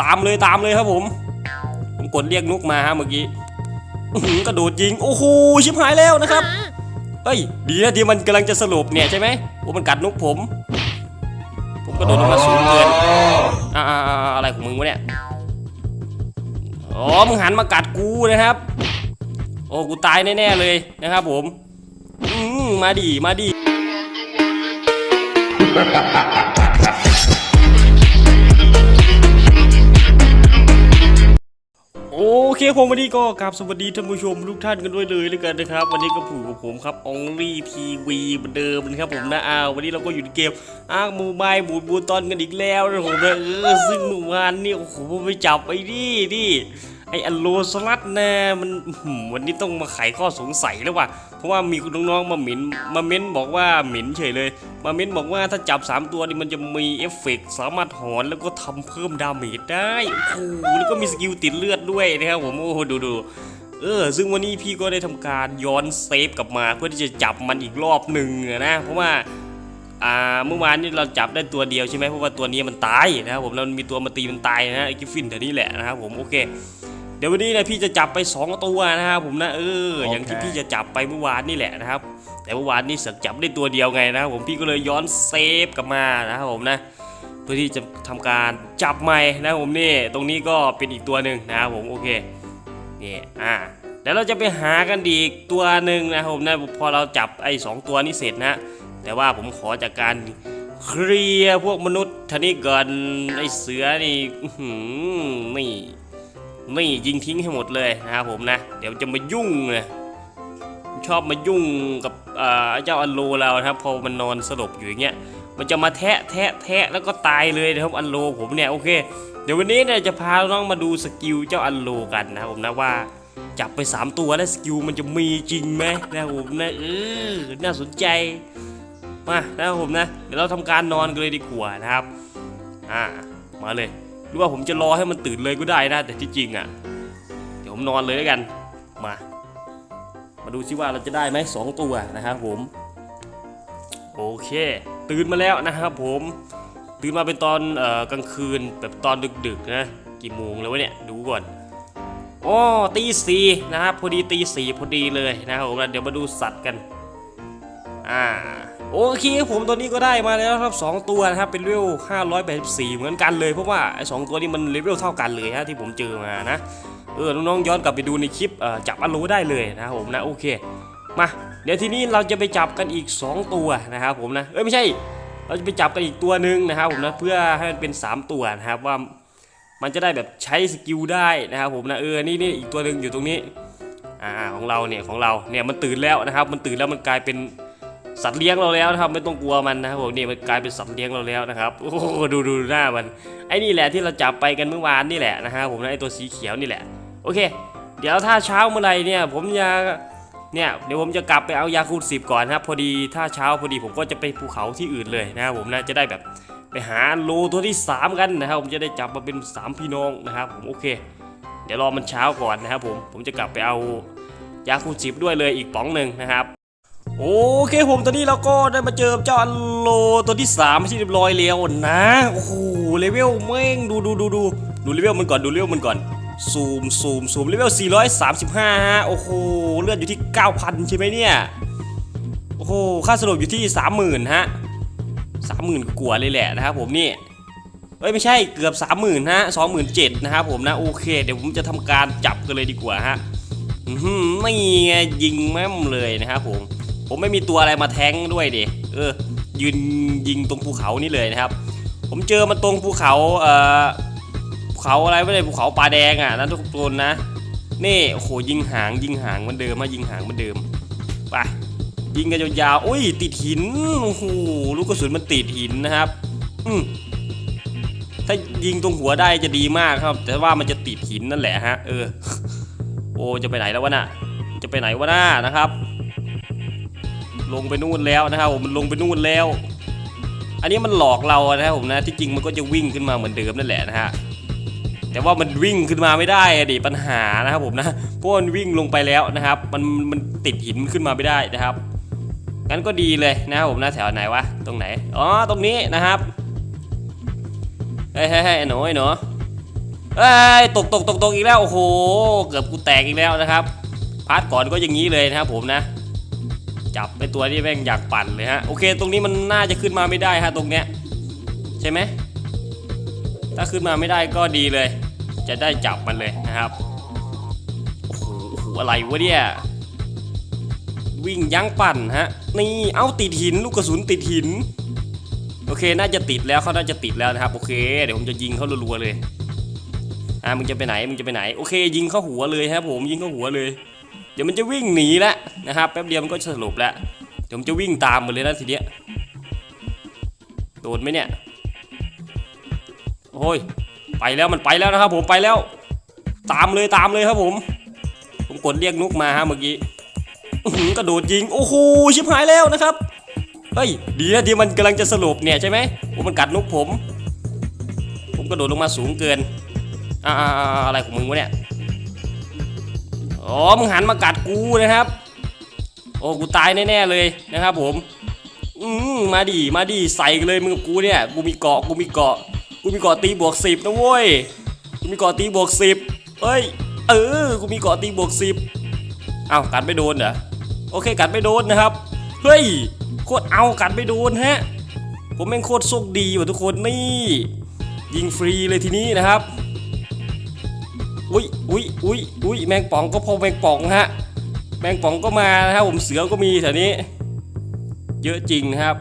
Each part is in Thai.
ตามเลยตามเลยครับผม ผมกดเรียกนุกมาฮะเมื่อกี้กระโดดยิง โอ้โหชิบหายแล้วนะครับเฮ้ยดีนะที่มันกำลังจะสลบเนี่ยใช่ไหมโอ้มันกัดนุกผม ผมกระโดดลงมาสูงเกินอ่าอะไรของมึงวะเนี่ยอ๋อมึงหันมากัดกูนะครับ โอ้กูตายแน่ๆเลยนะครับ ผม อืมมาดีมาดี โอเคผมวันนี้ก็กราบสวัสดีท่านผู้ชมทุกท่านกันด้วยเลยแล้วกันนะครับ วันนี้ก็ผูกกับผมครับ Only TV เหมือนเดิมนะครับผมนะอ้าววันนี้เราก็อยู่ในเกมอ้างมูบายบูดบูตอนกันอีกแล้วนะผมนะเออซึ่งเมื่อวานนี่โอ้โหผมไปจับไอ้นี่นี่ ไออลโลสลัดนะมันวันนี้ต้องมาไขข้อสงสัยแล้วว่ะเพราะว่ามีน้องๆมาหมินมาเม้นบอกว่าหมินเฉยเลย มาเม้นบอกว่าถ้าจับ 3 ตัวนี่มันจะมีเอฟเฟกต์สามารถหอนแล้วก็ทำเพิ่มดาเมจได้โอ้โหแล้วก็มีสกิลติดเลือดด้วยนะครับผมโอ้โหดูดูเออซึ่งวันนี้พี่ก็ได้ทำการย้อนเซฟกลับมาเพื่อที่จะจับมันอีกรอบหนึ่งนะเพราะว่าอ่าเมื่อวานนี่เราจับได้ตัวเดียวใช่ไหมเพราะว่าตัวนี้มันตายนะครับผมแล้วมันมีตัวมาตีมันตายนะไอ้กิฟฟินแถวนี้แหละนะครับผมโอเค เดี๋ยววันนี้นะพี่จะจับไป 2 ตัวนะครับผมนะเอออย่างที่พี่จะจับไปเมื่อวานนี่แหละนะครับ แต่เมื่อวานนี่เสือกจับได้ตัวเดียวไงนะครับผมพี่ก็เลยย้อนเซฟกลับมานะครับผมนะเพื่อที่จะทำการจับใหม่นะครับผมนี่ตรงนี้ก็เป็นอีกตัวหนึ่งนะครับผมโอเคนี่อ่าเดี๋ยวเราจะไปหากันอีกตัวหนึ่งนะครับผมนะพอเราจับไอ้สองตัวนี้เสร็จนะแต่ว่าผมขอจากการเคลียร์พวกมนุษย์ทางนี้ก่อนไอ้เสือนี่อื้อหือนี่ นี่ยิงทิ้งให้หมดเลยนะครับผมนะ เดี๋ยวจะมายุ่งเลยชอบมายุ่งกับเจ้าอันโลเรานะครับ พอมันนอนสลบอยู่อย่างเงี้ย มันจะมาแทะแทะแทะแล้วก็ตายเลยนะครับอันโลผมเนี่ยโอเค เดี๋ยววันนี้เนี่ยจะพาน้องมาดูสกิลเจ้าอันโลกันนะครับผมนะว่าจับไป 3 ตัวแล้วสกิลมันจะมีจริงไหมนะครับผมนะเออน่าสนใจมานะครับผมนะ เดี๋ยวเราทำการนอนกันเลยดีกว่านะครับ อ่ามาเลย หรือว่าผมจะรอให้มันตื่นเลยก็ได้นะ แต่ที่จริงอะ เดี๋ยวผมนอนเลยแล้วกัน มา มาดูซิว่าเราจะได้ไหมสองตัวนะครับผม โอเค ตื่นมาแล้วนะครับผม ตื่นมาเป็นตอนออกลางคืนแบบตอนดึกๆนะกี่โมงแล้ววะเนี่ยดูก่อนอ๋อตีสี่นะครับพอดีตีสี่พอดีเลยนะครับผมเดี๋ยวมาดูสัตว์กัน อ่า โอเคผมตัวนี้ก็ได้มาแล้วครับ 2 ตัวนะครับเป็นเลเวล584 เหมือนกันเลย เพราะว่าไอ้สองตัวนี้มันเลเวลเท่ากันเลยฮะที่ผมเจอมานะเออน้องๆย้อนกลับไปดูในคลิปจับอันรู้ได้เลยนะครับผมนะโอเคมาเดี๋ยวทีนี้เราจะไปจับกันอีก 2 ตัวนะครับผมนะเอ้ยไม่ใช่ เราจะไปจับกันอีกตัวหนึ่งนะครับผมนะเพื่อให้มันเป็น 3 ตัวนะครับว่ามันจะได้แบบใช้สกิลได้นะครับผมนะเออนี่นี่อีกตัวหนึ่งอยู่ตรงนี้อ่าของเราเนี่ยของเราเนี่ยมันตื่นแล้วนะครับ มันตื่นแล้วมันกลายเป็น สัตว์เลี้ยงเราแล้วนะครับไม่ต้องกลัวมันนะครับผมนี่มันกลายเป็นสัตว์เลี้ยงเราแล้วนะครับโอ้โหดูดูหน้ามันไอ้นี่แหละที่เราจับไปกันเมื่อวานนี่แหละนะครับผมนะไอ้ตัวสีเขียวนี่แหละ โอเค เดี๋ยวถ้าเช้าเมื่อไหร่เนี่ย ผมจะเนี่ยเดี๋ยวผมจะกลับไปเอายาคูลสิบก่อนนะครับพอดีถ้าเช้าพอดีผมก็จะไปภูเขาที่อื่นเลยนะครับผมนะจะได้แบบไปหาโลตัวที่ 3 กันนะครับผมจะได้จับมาเป็น 3 พี่น้องนะครับผมโอเค เดี๋ยวรอมันเช้าก่อนนะครับผมผมจะกลับไปเอายาคูลสิบด้วยเลยอีกป๋องหนึ่งนะครับ โอเคผมตอนนี้เราก็ได้มาเจอเจ้าอันโลตัวที่3ที่เรียบร้อยแล้วนะโอ้โหเลเวลแม่งดูดูดูดูดูเลเวลมันก่อนดูเลเวลมันก่อนซูมซูมซูมเลเวล435ฮะโอ้โหเลือดอยู่ที่ 9,000 ใช่ไหมเนี่ยโอ้โหค่าสรุปอยู่ที่ 30,000ฮะ30,000กว่าเลยแหละนะครับผมนี่เอ้ยไม่ใช่เกือบ 30,000ฮะ27,000นะครับผมนะโอเค เดี๋ยวผมจะทำการจับกันเลยดีกว่าฮะไม่ไงยิงแม่มเลยนะครับผม ผมไม่มีตัวอะไรมาแทงด้วยดิเออยืนยิงตรงภูเขานี่เลยนะครับ ผมเจอมันตรงภูเขาเอ่อภูเขาอะไรไม่ได้ภูเขาปลาแดงอะนั่นทุกคนนะนี่โอ้โหยิงหางยิงหางมันเดิมมายิงหางมันเดิมไปยิงกันยาวๆอุ้ยติดหินโอ้โหลูกกระสุนมันติดหินนะครับ อืมถ้ายิงตรงหัวได้จะดีมากครับ แต่ว่ามันจะติดหินนั่นแหละฮะ เออ โอ้จะไปไหนแล้ววะน่ะ จะไปไหนวะน่านะครับ ลงไปนู่นแล้วนะครับผมมันลงไปนู่นแล้ว อันนี้มันหลอกเรานะครับผมนะที่จริงมันก็จะวิ่งขึ้นมาเหมือนเดิมนั่นแหละนะฮะแต่ว่ามันวิ่งขึ้นมาไม่ได้อะดิปัญหานะครับผมนะเพราะมันวิ่งลงไปแล้วนะครับ มันมันติดหินขึ้นมาไม่ได้นะครับงั้นก็ดีเลยนะครับผมนะแถวไหนวะตรงไหนอ๋อตรงนี้นะครับเฮ้ยเฮ้ยเฮ้ยหนูไอ้หนูเอ้ยตกตกตกตกอีกแล้วโอ้โหเกือบกูแตกอีกแล้วนะครับพาร์ทก่อนก็อย่างนี้เลยนะครับผมนะ จับไปตัวที่แม่งอยากปั่นเลยฮะโอเค ตรงนี้มันน่าจะขึ้นมาไม่ได้ฮะตรงเนี้ยใช่ไหมถ้าขึ้นมาไม่ได้ก็ดีเลย จะได้จับมันเลยนะครับโอ้โหโอ้โหอะไรวะเนี่ยวิ่งยั้งปั่นฮะนี่เอาติดหินลูกกระสุนติดหินโอเคน่าจะติดแล้วเขาน่าจะติดแล้วนะครับโอเค เดี๋ยวผมจะยิงเขารัวๆเลยอ่ามึงจะไปไหนมึงจะไปไหนโอเค ยิงเข้าหัวเลยครับผมยิงเข้าหัวเลย เดี๋ยวมันจะวิ่งหนีแล้วนะครับแป๊บเดียวมันก็สลบแล้วเดี๋ยวผมจะวิ่งตามมันเลยนะทีเนี้ยโดนไหมเนี่ยโอ้ยไปแล้วมันไปแล้วนะครับผมไปแล้ว ตามเลยตามเลยครับผม ผมกดเรียกนุกมาฮะเมื่อกี้กระโดดยิงโอ้โหชิบหายแล้วนะครับเฮ้ยดีนะที่มันกำลังจะสลบเนี่ยใช่ไหมโอ้มันกัดนุกผม ผมกระโดดลงมาสูงเกินอ่าอะไรของมึงวะเนี่ย อ๋อมึงหันมากัดกูนะครับ โอ้กูตายแน่ๆเลยนะครับ ผม อืมมาดิมาดิใส่กันเลยมึงกับกูเนี่ยกูมีเกาะกูมีเกาะกูมีเกาะตีบวกสิบนะเว้ยกูมีเกาะตีบวกสิบเอ้ย เออกูมีเกาะตีบวกสิบเอ้ากัดไม่โดนเหรอโอเคกัดไม่โดนนะครับเฮ้ยโคตรเอากัดไม่โดนฮะผมแม่งโคตรโชคดีว่ะทุกคนนี่ ยิงฟรีเลยทีนี้นะครับ อุ้ยอุ้ยอุ้ยอุ้ยแมงป่องก็พอแมงป่องฮะ แมงป่องก็มานะครับผมเสือก็มีแถวนี้ เยอะจริงนะครับ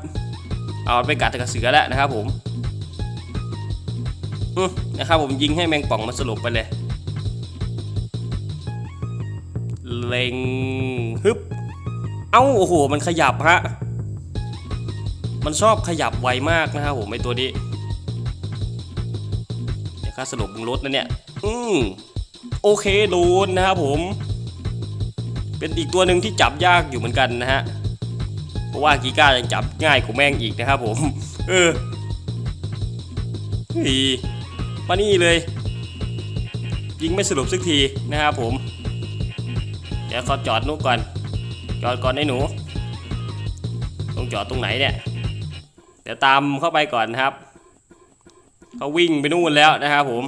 เอาไปกัดกับเสือแล้วนะครับผมนะครับผมยิงให้แมงป่องมันสลบไปเลย เล็งฮึบ เอ้าโอ้โห มันขยับฮะ มันชอบขยับไวมากนะครับผมไอตัวนี้เดี๋ยวค่าสลบมึงลดนะเนี่ย อืม โอเคโดนนะครับผม เป็นอีกตัวหนึ่งที่จับยากอยู่เหมือนกันนะฮะ เพราะว่ากีก้ายังจับง่ายกว่าแม่งอีกนะครับผม เออฮ้ยมานี่เลย ยิงไม่สรุปสักทีนะครับผม เดี๋ยวขอจอดนุกก่อน จอดก่อนไอ้หนูต้องจอดตรงไหนเนี่ย เดี๋ยวตามเข้าไปก่อนนะครับเขาวิ่งไปนู่นแล้วนะครับผม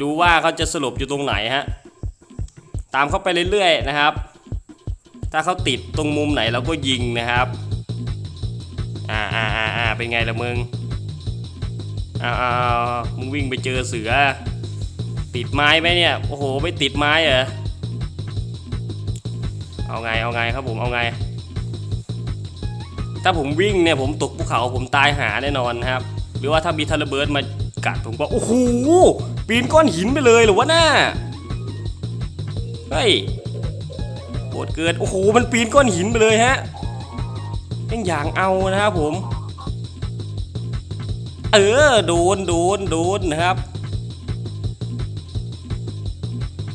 ดูว่าเขาจะสลบอยู่ตรงไหนฮะ ตามเข้าไปเรื่อยๆนะครับ ถ้าเขาติดตรงมุมไหนเราก็ยิงนะครับ อ่าอ่าอ่าอ่าเป็นไงล่ะมึงอ่าอ่ามึงวิ่งไปเจอเสือ ติดไม้ไหมเนี่ย โอ้โห ไม่ติดไม้เหรอ เอาไง เอาไงครับผม เอาไง ถ้าผมวิ่งเนี่ยผมตกภูเขาผมตายหาแน่นอนนะครับ หรือว่าถ้ามีทันระเบิดมากัดผมก็ โอ้โห ปีนก้อนหินไปเลยหรือวะหน้าเฮ้ยโหดเกินโอ้โหมันปีนก้อนหินไปเลยฮะเป็นอย่างเอานะครับผม เออโดนโดนโดนนะครับ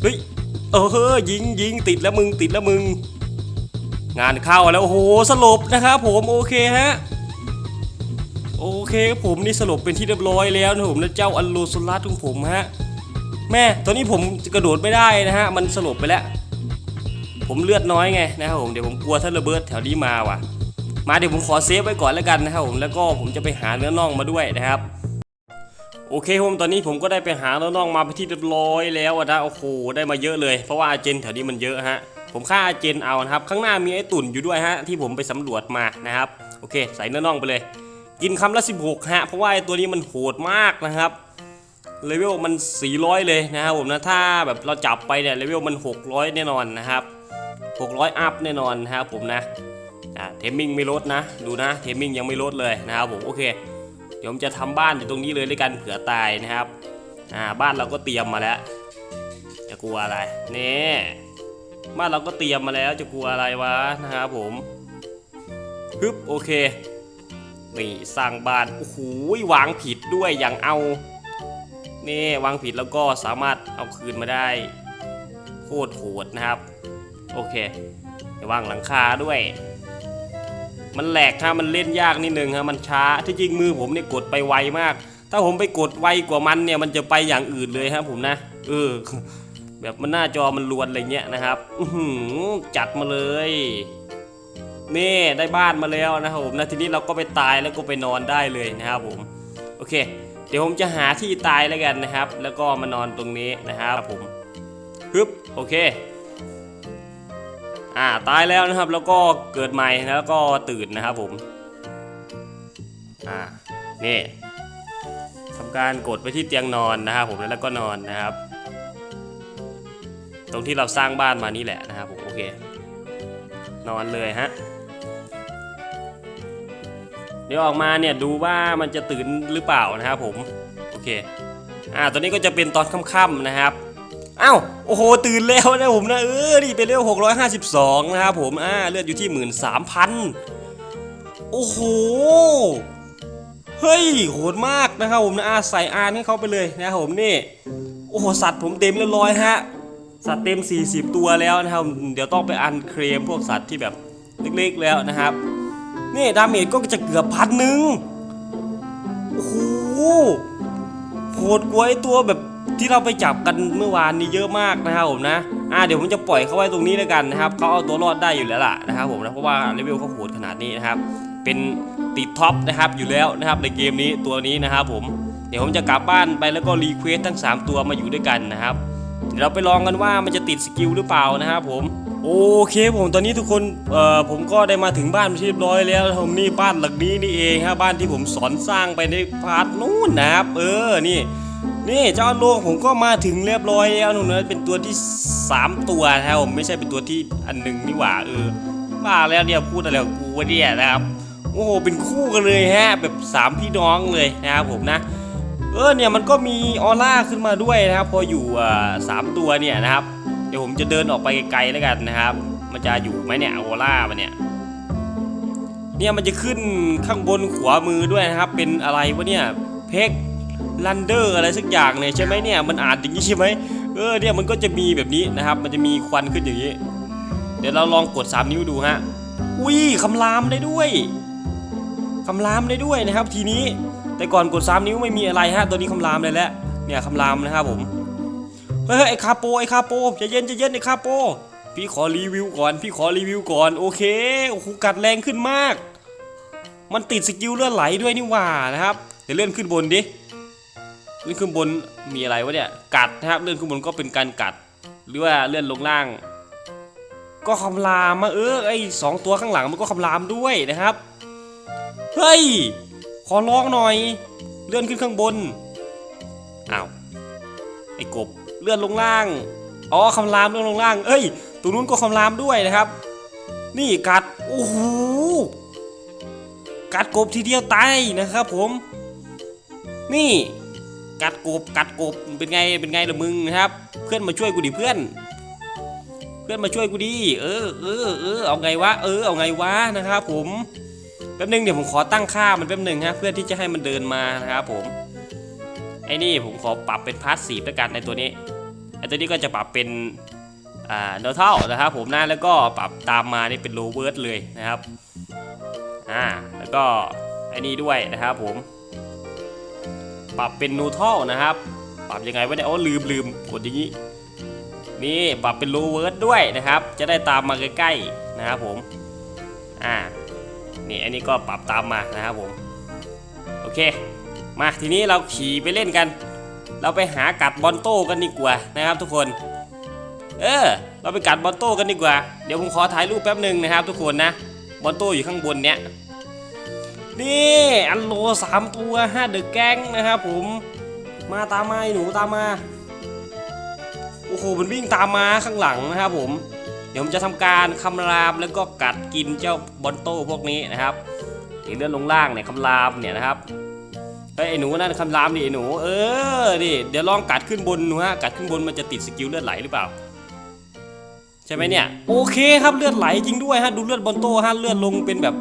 เฮ้ยเออยิงยิงติดแล้วมึงติดแล้วมึง งานเข้าแล้วโอ้โหสลบนะครับผมโอเคฮะ โอเคครับผมนี่สลบเป็นที่เรียบร้อยแล้วนะผมนะเจ้าอัลโลสุลัสของผมฮะแม่ตอนนี้ผมกระโดดไม่ได้นะฮะมันสลบไปแล้ว ผมเลือดน้อยไงนะครับผมเดี๋ยวผมกลัวท่านระเบิดแถวนี้มาว่ะ มาเดี๋ยวผมขอเซฟไว้ก่อนแล้วกันนะครับผมแล้วก็ผมจะไปหาเนื้อน่องมาด้วยนะครับโอเคผมตอนนี้ผมก็ได้ไปหาเนื้อน่องมาไปนที่เรียบร้อยแล้วนะโอ้โหได้มาเยอะเลย เพราะว่าอาเจนแถวนี้มันเยอะฮะผมฆ่าอาเจนเอานะครับ ข้างหน้ามีไอ้ตุ่นอยู่ด้วยฮะที่ผมไปสำรวจมานะครับโอเค ใส่เนื้อน่องไปเลย กินคำละ 16 ฮะ เพราะว่าไอ้ตัวนี้มันโหดมากนะครับเลเวลมัน 400 เลยนะครับผมนะถ้าแบบเราจับไปเนี่ยเลเวลมัน 600 แน่นอนนะครับ 600 อัพแน่นอนนะครับผมนะอ่าเทมมิ่งไม่ลดนะ ดูนะเทมมิ่งยังไม่ลดเลยนะครับผมโอเค เดี๋ยวผมจะทำบ้านอยู่ตรงนี้เลยด้วยกันเผื่อตายนะครับอ่าบ้านเราก็เตรียมมาแล้ว จะกลัวอะไรนี่บ้านเราก็เตรียมมาแล้วจะกลัวอะไรวะนะครับผมฮึบโอเค นี่สร้างบ้านโอ้โหวางผิดด้วยอย่างเอานี่วางผิดแล้วก็สามารถเอาคืนมาได้โคตรโหดนะครับ โอเควางหลังคาด้วย มันแหลกถ้ามันเล่นยากนิดนึงฮะมันช้าที่จริงมือผมเนี่ยกดไปไวมาก ถ้าผมไปกดไวกว่ามันเนี่ยมันจะไปอย่างอื่นเลยครับผมนะ เออ แบบมันหน้าจอมันลวนอะไรเงี้ยนะครับอืจัดมาเลย นี่ได้บ้านมาแล้วนะครับผมนะทีนี้เราก็ไปตายแล้วก็ไปนอนได้เลยนะครับผมโอเค เดี๋ยวผมจะหาที่ตายแล้วกันนะครับ แล้วก็มานอนตรงนี้นะครับผมฮึบโอเคอ่าตายแล้วนะครับแล้วก็เกิดใหม่แล้วก็ตื่นนะครับผมอ่านี่ทำการกดไปที่เตียงนอนนะครับผมแล้วก็นอนนะครับ ตรงที่เราสร้างบ้านมานี่แหละนะครับผมโอเคนอนเลยฮะ เดี๋ยวออกมาเนี่ยดูว่ามันจะตื่นหรือเปล่านะครับผมโอเคอ่าตอนนี้ก็จะเป็นตอนค่ำๆนะครับอ้าวโอ้โหตื่นแล้วนะผมนะเออนี่เป็นเรื่อง652 นะครับผมอ่าเลือดอยู่ที่ 13,000 โอ้โหเฮ้ยโหดมากนะครับผมนะอาใส่อานให้เขาไปเลยนะครับผมนี่โอ้โหสัตว์ผมเต็มเรียบร้อยฮะสัตว์เต็ม 40 ตัวแล้วนะครับ เดี๋ยวต้องไปอันเคลมพวกสัตว์ที่แบบเล็กๆแล้วนะครับ นี่ดาเมจก็จะเกือบพันหนึ่งโอ้โหโหดกว่าไอตัวแบบที่เราไปจับกันเมื่อวานนี้เยอะมากนะครับผมนะอ่าเดี๋ยวผมจะปล่อยเขาไว้ตรงนี้แล้วกันนะครับเขาเอาตัวรอดได้อยู่แล้วล่ะนะครับผมนะเพราะว่าเลเวลเขาโหดขนาดนี้นะครับ เป็นติดท็อปนะครับอยู่แล้วนะครับในเกมนี้ตัวนี้นะครับผมเดี๋ยวผมจะกลับบ้านไปแล้วก็รีเควสทั้ง 3 ตัวมาอยู่ด้วยกันนะครับเดี๋ยวเราไปลองกันว่ามันจะติดสกิลหรือเปล่านะครับผม โอเคผมตอนนี้ทุกคนเอ่อผมก็ได้มาถึงบ้านเป็นที่เรียบร้อยแล้วผมนี่บ้านหลังนี้นี่เองฮะบ้านที่ผมสอนสร้างไปในพาร์ทนู้นนะครับเออนี่นี่เจ้าโลกผมก็มาถึงเรียบร้อยแล้วหนูนะเป็นตัวที่ 3 ตัวนะครับผมไม่ใช่เป็นตัวที่อันหนึ่งนี่หว่าเออมาแล้วเนี่ยพูดอะไรกับกูวะเนี่ยนะครับโอ้โหเป็นคู่กันเลยฮะแบบสามพี่น้องเลยนะครับผมนะเออเนี่ยมันก็มีออร่าขึ้นมาด้วยนะครับพออยู่อ่าสามตัวเนี่ยนะครับ เดี๋ยวผมจะเดินออกไปไกลๆแล้วกันนะครับ มันจะอยู่ไหมเนี่ยออร่ามันเนี่ย เนี่ยมันจะขึ้นข้างบนขวามือด้วยนะครับ เป็นอะไรวะเนี่ย เพกลันเดอร์อะไรสักอย่างเนี่ยใช่ไหมเนี่ย มันอ่านอย่างนี้ใช่ไหมเออเนี่ยมันก็จะมีแบบนี้นะครับ มันจะมีควันขึ้นอย่างนี้ เดี๋ยวเราลองกด 3 นิ้วดูฮะ อุ้ยคำรามได้ด้วยคำรามได้ด้วยนะครับ ทีนี้แต่ก่อนกด 3 นิ้วไม่มีอะไรฮะตัวนี้คำรามเลยแล้วเนี่ยคำรามนะครับผม เฮ้ยไอ้คาโปไอ้คาโปใจเย็นใจเย็นไอ้คาโป พี่ขอรีวิวก่อน พี่ขอรีวิวก่อนโอเคโอ้โหกัดแรงขึ้นมาก มันติดสกิลเลื่อนไหลด้วยนี่หว่านะครับเดี๋ยวเลื่อนขึ้นบนดิเลื่อนขึ้นบนมีอะไรวะเนี่ยกัดนะครับเลื่อนขึ้นบนก็เป็นการกัด หรือว่าเลื่อนลงล่าง ก็คำรามมาเออไอสองตัวข้างหลังมันก็คำรามด้วยนะครับเฮ้ยขอร้องหน่อย เลื่อนขึ้นข้างบนอ้าวไอ้กบ ลื่อนลงล่าง อ๋อคำรามเลื่อนลงล่าง เอ้ย ตรงนู้นก็คำรามด้วยนะครับ นี่กัด โอ้โห กัดกบทีเดียวตายนะครับผม นี่ กัดกบ กัดกบ เป็นไง เป็นไงล่ะมึงนะครับ เพื่อนมาช่วยกูดิเพื่อน เพื่อนมาช่วยกูดิ เออเออเออเอาไงวะ เออ เอาไงวะนะครับผมแป๊บนึงเดี๋ยวผมขอตั้งค่ามันแป๊บนึงฮะเพื่อที่จะให้มันเดินมานะครับผมไอ้นี่ผมขอปรับเป็นพาสซีฟแล้วกันในตัวนี้ ไอ้ตัวนี้ก็จะปรับเป็นอ่าเนอร์เท่านะครับผมนะแล้วก็ปรับตามมานี่เป็นโลเวิร์ดเลยนะครับอ่าแล้วก็ไอ้นี่ด้วยนะครับผม ปรับเป็นนูทรัลนะครับ ปรับยังไงวะเนี่ยโอ้ลืมลืมกดอย่างนี้นี่ปรับเป็นโลเวิร์ดด้วยนะครับ จะได้ตามมาใกล้ๆนะครับผมอ่านี่อันนี้ก็ปรับตามมานะครับผมโอเค มาทีนี้เราขี่ไปเล่นกัน เราไปหากัดบอลโต้กันดีกว่านะครับทุกคน เออ เราไปกัดบอลโต้กันดีกว่า เดี๋ยวผมขอถ่ายรูปแป๊บหนึ่งนะครับ ทุกคนนะ บอลโต้อยู่ข้างบนเนี้ย นี่อันโลสามตัวห้าเดอะแก๊งนะครับผม มาตามมาหนูตามมา โอ้โห มันวิ่งตามมาข้างหลังนะครับผม เดี๋ยวผมจะทำการคำรามแล้วก็กัดกินเจ้าบอนโต้พวกนี้นะครับที่เลื่อนลงล่างเนี่ยคำรามเนี่ยนะครับ ไอ้หนูนั่นคำรามดิไอ้หนู เออดิเดี๋ยวลองกัดขึ้นบนดูฮะกัดขึ้นบนมันจะติดสกิลเลือดไหลหรือเปล่า ใช่ไหมเนี่ย โอเคครับเลือดไหลจริงด้วยฮะดูเลือดบนโต้ฮะเลือดลงเป็นแบบ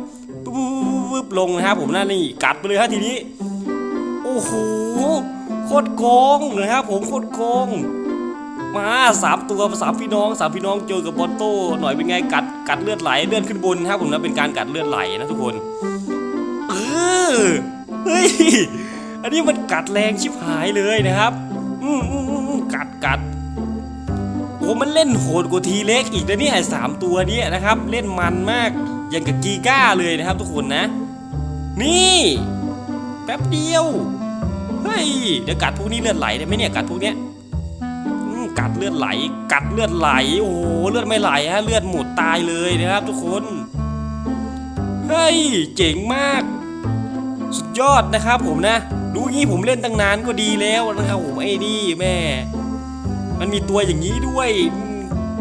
ปุ๊บปุ๊บบึ๊บลงนะครับผมนั่นนี่กัดไปเลยฮะทีนี้ โอ้โหโคตรโกงนะครับผมโคตรโกงมาสามตัวสามพี่น้องสามพี่น้องเจอกับบอลโต้หน่อยเป็นไงกัดกัดเลือดไหลเลือนขึ้นบนนะครับผมนะเป็นการกัดเลือดไหลนะทุกคน เออเฮ้ย อันนี้มันกัดแรงชิบหายเลยนะครับอืมอืมอืมกัดกัดโอ้มันเล่นโหดกว่าทีเล็กอีกนะเนี่ยสามตัวนี้นะครับ เล่นมันมากอย่างกับกีก้าเลยนะครับทุกคนนะ นี่แป๊บเดียว เฮ้ย เดี๋ยวกัดพวกนี้เลือดไหลได้ไหมเนี่ยกัดพวกเนี้ยกัดเลือดไหล กัดเลือดไหล โอ้โห เลือดไม่ไหลฮะ เลือดหมดตายเลยนะครับทุกคน เฮ้ย เจ๋งมาก ยอดนะครับผมนะรู้งี้ผมเล่นตั้งนานก็ดีแล้วนะครับผมไอ้นี่แม่ มันมีตัวอย่างนี้ด้วย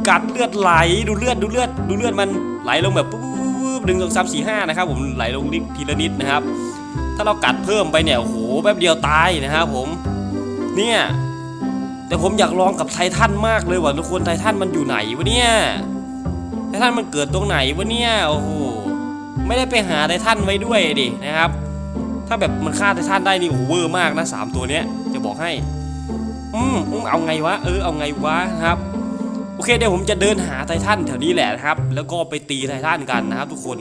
กัดเลือดไหลดูเลือดดูเลือดดูเลือดมันไหลลงแบบปุ๊บปุ๊บปุ๊บหนึ่งสองสามสี่ห้านะครับผมไหลลงนิดทีละนิดนะครับ ถ้าเรากัดเพิ่มไปเนี่ยโอ้โหแป๊บเดียวตายนะครับผมเนี่ยแต่ผมอยากลองกับไททันมากเลยว่ะทุกคนไททันมันอยู่ไหนวะเนี่ยไททันมันเกิดตรงไหนวะเนี่ยโอ้โหไม่ได้ไปหาไททันไว้ด้วยดินะครับ ถ้าแบบมันฆ่าไททันได้นี่โอ้โหเวอร์มากนะสามตัวเนี้ยจะบอกให้อืมอืมเอาไงวะเออเอาไงวะนะครับโอเคเดี๋ยวผมจะเดินหาไททันแถวนี้แหละนะครับ แล้วก็ไปตีไททันกันนะครับ ทุกคน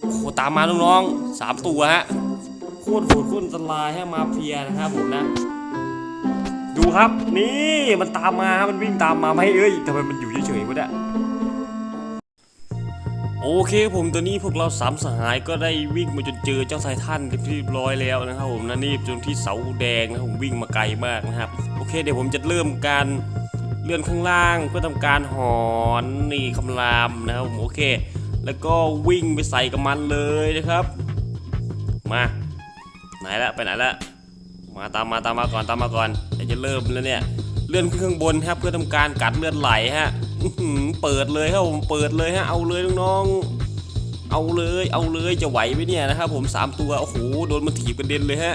โอ้โหตามมาน้องๆสามตัวฮะโคตรโหดโคตรอันตรายฮะมาเฟียนะครับผมนะ ดูครับนี่มันตามมามันวิ่งตามมาไม่เอ้ยทำไมมันอยู่เฉยๆวะเนี่ย โอเคผมตอนนี้พวกเราสามสหายก็ได้วิ่งมาจนเจอเจ้าไททันเป็นที่เรียบร้อยแล้วนะครับผมนะนี่จนที่เสาแดงนะผมวิ่งมาไกลมากนะครับ โอเคเดี๋ยวผมจะเริ่มการเลื่อนข้างล่างเพื่อทำการหอนนี่คำรามนะครับผมโอเค แล้วก็วิ่งไปใส่กับมันเลยนะครับ มาไหนละไปไหนละมาตามมาตามมาก่อนตามมาก่อนเดี๋ยวจะเริ่มแล้วเนี่ยเลื่อนขึ้นข้างบนครับเพื่อทำการกัดเลือดไหลฮะ เปิดเลยครับผมเปิดเลยฮะเอาเลยน้องๆเอาเลยเอาเลยจะไหวไหมเนี่ยนะครับผมสามตัวโอ้โหโดนมันถีบกระเด็นเลยฮะ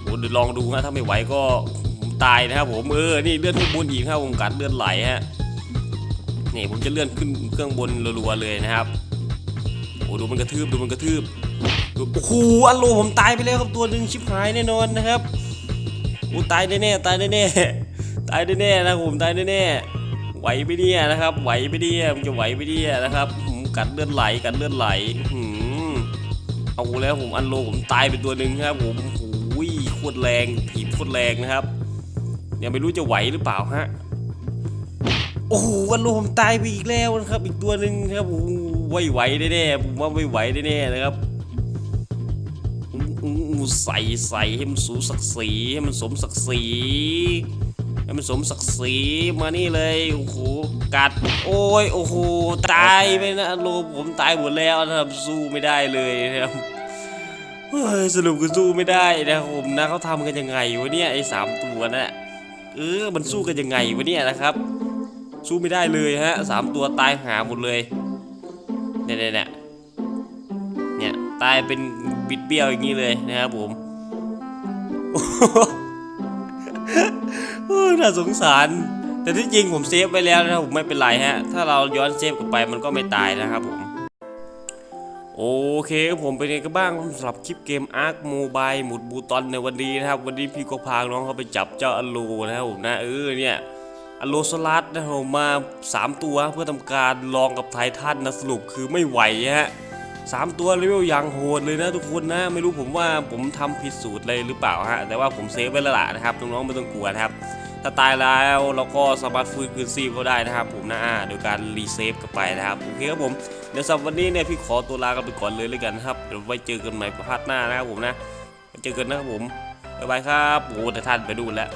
โอ้เดี๋ยวลองดูนะถ้าไม่ไหวก็ตายนะครับผมเออนี่เลื่อนขึ้นบนอีกครับผมกัดเลื่อดไหลฮะนี่ผมจะเลื่อนขึ้นเครื่องบนรัวๆเลยนะครับโอ้ดูมันกระทืบดูมันกระทืบโอ้โหอัลโลผมตายไปแล้วครับตัวหนึ่งชิบหายแน่นอนนะครับโอ้ตายแน่ๆตายแน่ๆตายแน่ๆนะครับผมตายแน่ๆ ไหวไปเนี่ยนะครับ ไหวไปเนี่ยมันจะไหวไปเนี่ยนะครับผมกัดเลือดไหลกัดเลือดไหลหืมเอาแล้วผมอันโลผมตายไปตัวหนึ่งครับผมโอ้ยโคตรแรงถีบโคตรแรงนะครับยังไม่รู้จะไหวหรือเปล่าฮะโอ้โหอันโลผมตายไปอีกแล้วนะครับ อีกตัวหนึ่งครับโอ้โหไม่ไหวแน่ๆผมว่าไม่ไหวแน่ๆนะครับใส่ใส่ให้มันสูงศักดิ์ศรีให้มันสมศักดิ์ศรี ให้มันสมศักดิ์ศรีมานี่เลยโอ้โหกัด โอ้ยโอ้โหตายไปนะโลผมตายหมดแล้วนะครับสู้ไม่ได้เลยนะครับสรุปคือสู้ไม่ได้นะครับผมนะเขาทำกันยังไงวะเนี่ยไอ้สามตัวน่ะเออมันสู้กันยังไงวะเนี่ยนะครับ สู้ไม่ได้เลยฮะสามตัวตายหาหมดเลยเนี่ยเนี่ยเนี่ยเนี่ยตายเป็นบิดเบี้ยวอย่างนี้เลยนะครับผม น่าสงสาร แต่ที่จริงผมเซฟไว้แล้วนะผมไม่เป็นไรฮะ ถ้าเราย้อนเซฟกลับไปมันก็ไม่ตายนะครับผม โอเคผมเป็นไงกันบ้างสำหรับคลิปเกม Ark Mobile หมุดบูตอนในวันนี้นะครับ วันนี้พี่ก็พาน้องเขาไปจับเจ้าอโลนะครับผมนะเออเนี่ยอโลสลัดนะครับผมมา 3 ตัวเพื่อทำการลองกับไททันนะสรุปคือไม่ไหวฮะ สามตัวเลเวลอย่างโหดเลยนะทุกคนนะ ไม่รู้ผมว่าผมทำผิดสูตรเลยหรือเปล่าฮะ แต่ว่าผมเซฟไว้แล้วล่ะนะครับน้องๆไม่ต้องกลัวนะครับ ถ้าตายแล้วเราก็สามารถฟื้นคืนชีพเขาได้นะครับผมนะอ่าโดยการรีเซฟกลับไปนะครับโอเคครับผมเดี๋ยวสำหรับวันนี้เนี่ยพี่ขอตัวลากันไปก่อนเลยเลยกันนะครับเดี๋ยวไว้เจอกันใหม่พาร์ทหน้านะครับผมนะเจอกันนะครับผมบ๊ายบายครับโอ้แต่ท่านไปดูแล้ว